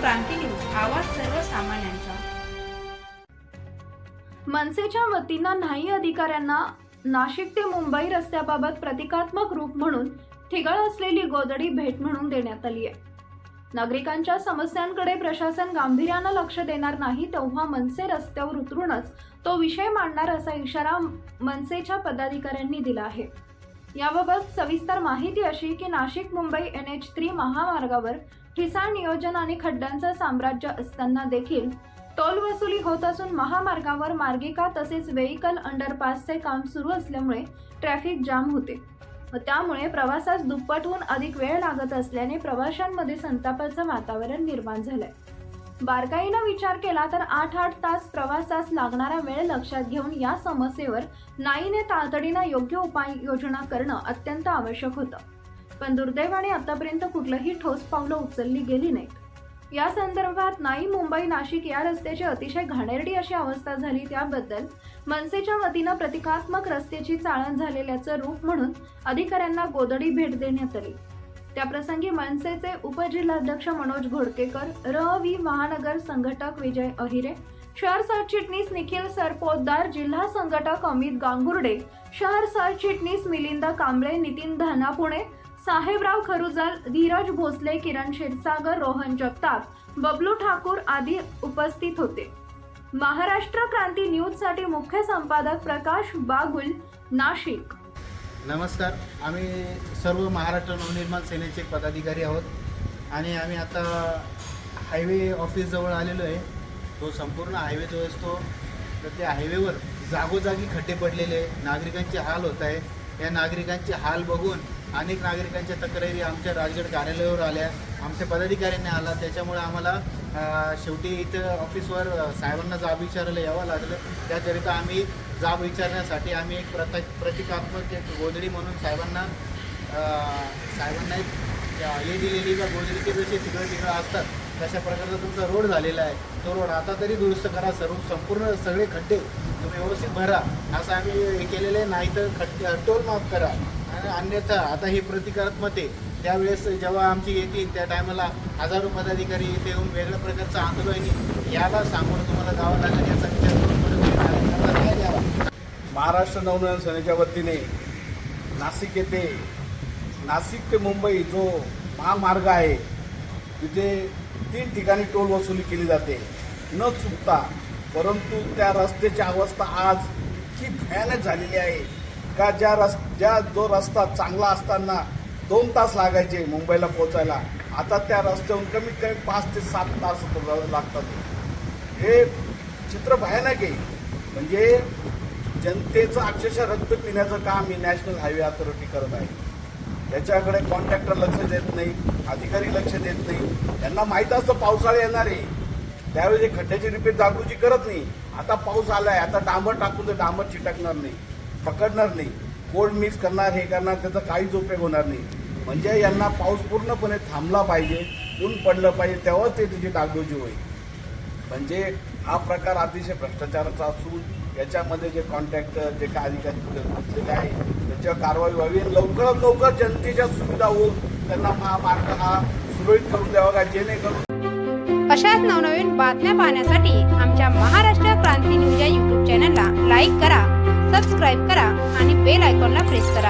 क्रांती news आवाज सर्वसामान्यांचा. मनसेच्या वतीनं न्हाई अधिकाऱ्यांना नाशिक ते मुंबई रस्त्याबाबत प्रतिकात्मक रूप म्हणून ठिगळ असलेली गोदडी भेट म्हणून देण्यात आली आहे. नागरिकांच्या समस्यांकडे प्रशासन गांभीर्यानं लक्ष देणार नाही तेव्हा मनसे रस्त्यावर उतरूनच तो विषय मांडणार असा इशारा मनसेच्या पदाधिकाऱ्यांनी दिला आहे. याबाबत सविस्तर माहिती अशी की Nashik Mumbai N H three महामार्गावर ठिसाण नियोजन आणि खड्ड्यांचं साम्राज्य असताना देखील टोल वसुली होत असून महामार्गावर मार्गिका तसेच व्हेकल अंडरपासचे काम सुरू असल्यामुळे ट्रॅफिक जाम होते. व त्यामुळे प्रवासास दुप्पटहून अधिक वेळ लागत असल्याने प्रवाशांमध्ये संतापाचं वातावरण निर्माण झालंय. बारकाईनं विचार केला तर आठ आठ तास प्रवासास लागणारा वेळ लक्षात घेऊन या समस्येवर नाईने तातडीनं योग्य उपाययोजना करणं अत्यंत आवश्यक होतं. पण दुर्दैवाने आतापर्यंत कुठलंही ठोस पावलं उचलली गेली नाहीत. या संदर्भात नाई मुंबई नाशिक या रस्त्याची अतिशय घाणेरडी अशी अवस्था झाली त्याबद्दल मनसेच्या वतीनं प्रतिकात्मक रस्त्याची चाळण झालेल्याचं रूप म्हणून अधिकाऱ्यांना गोदडी भेट देण्यात आली. त्याप्रसंगी मनसेचे उपजिल्हाध्यक्ष मनोज घोडकेकर र व्ही महानगर संघटक विजय अहिरे शहर सरचिटणीस निखिल सरपोतदार जिल्हा संघटक अमित गांगुर्डे शहर सरचिटणीस मिलिंद कांबळे नितीन धनापुणे साहेबराव खरुजाल धीरज भोसले किरण क्षीरसागर रोहन जगताप बबलू ठाकूर आदी उपस्थित होते. महाराष्ट्र क्रांती न्यूजसाठी मुख्य संपादक प्रकाश बागुल नाशिक. नमस्कार. आम्ही सर्व महाराष्ट्र नवनिर्माण सेनेचे पदाधिकारी आहोत आणि आम्ही आता हायवे ऑफिसजवळ आलेलो आहे. तो संपूर्ण हायवे जो असतो तर त्या हायवेवर जागोजागी खड्डे पडलेले आहे नागरिकांचे हाल होत आहे. या नागरिकांचे हाल बघून अनेक नागरिकांच्या तक्रारी आमच्या राजगड कार्यालयावर आल्या. आमच्या पदाधिकाऱ्यांनी आला. त्याच्यामुळे आम्हाला शेवटी इथं ऑफिसवर साहेबांना जाब विचारायला यावं लागलं. त्याकरिता आम्ही जाब विचारण्यासाठी आम्ही एक प्रता प्रतिकात्मक एक गोधडी म्हणून साहेबांना साहेबांना एक हे दिलेली का गोदडीचे जसे तिकडं तिकडं असतात. तशा प्रकारचा तुमचा रोड झालेला आहे. तो रोड आता तरी दुरुस्त करा. सर्व संपूर्ण सगळे खड्डे तुम्ही व्यवस्थित भरा. असं आम्ही हे केलेलं आहे. नाही तर खड्डे टोल माफ करा. आणि अन्यथा आता हे प्रतिकारात्मते त्यावेळेस जेव्हा आमची येतील त्या टायमाला हजारो पदाधिकारी इथे येऊन वेगळ्या प्रकारचं आंदोलन याला सामोरं तुम्हाला जावं लागेल. याचा विचार करून परत द्यावा? महाराष्ट्र नवनिर्माण सेनेच्या वतीने नाशिक येथे नाशिक ते मुंबई जो महामार्ग आहे तिथे तीन ठिकाणी टोल वसुली केली जाते. न चुकता परंतु त्या रस्त्याची अवस्था आज इतकी भयानक झालेली आहे का ज्या रस ज्या जो रस्ता चांगला असताना दोन तास लागायचे मुंबईला पोचायला आता त्या रस्त्याहून कमीत कमी पाच ते सात तास लागतात. हे चित्र भयानक आहे. म्हणजे जनतेचं अक्षरशः रक्त पिण्याचं काम ही नॅशनल हायवे अथॉरिटी करत आहे. त्याच्याकडे कॉन्ट्रॅक्टर लक्ष देत नाही अधिकारी लक्ष देत नाही. त्यांना माहीत असतं पावसाळे येणार. आहे त्यावेळी हे खड्ड्याची रिपेअर जागृती करत नाही. आता पाऊस आलाय आता डांबर टाकून तर डांबर चिटकणार नाही पकडणार नाही. कोल्ड मिक्स करणार हे करणार त्याचा काहीच उपयोग होणार नाही. म्हणजे यांना पाऊस पूर्णपणे थांबला पाहिजे ऊन पडलं पाहिजे तेव्हाच ते त्याची डागडोजी होईल. म्हणजे हा प्रकार अतिशय भ्रष्टाचाराचा असून याच्यामध्ये जे कॉन्ट्रॅक्टर जे काय अधिकारी घेतलेले आहे त्याच्यावर कारवाई व्हावी. लवकरात लवकर जनतेच्या सुविधा होऊन त्यांना महामार्ग हा सुरळीत करून द्यावा का? जेणेकरून अशाच नवनवीन बातम्या पाहण्यासाठी आमच्या महाराष्ट्र क्रांती न्यूज या यूट्यूब चॅनलला लाईक करा सबस्क्राईब करा आणि बेल आयकॉनला प्रेस करा.